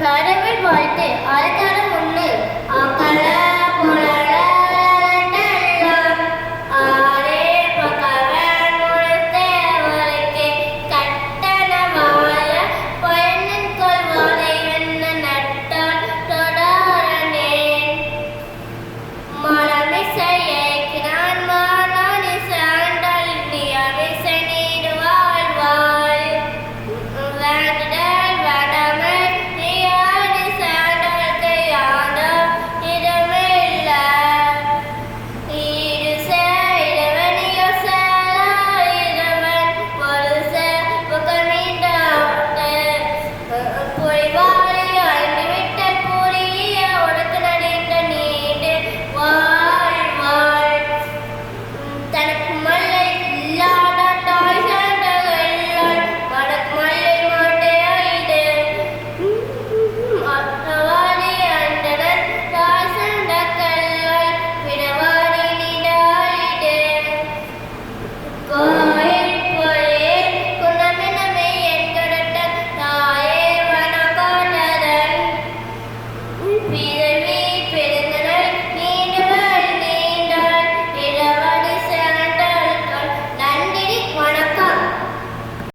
കാരവേൽ Walt ആരക്കാരം ഒന്ന്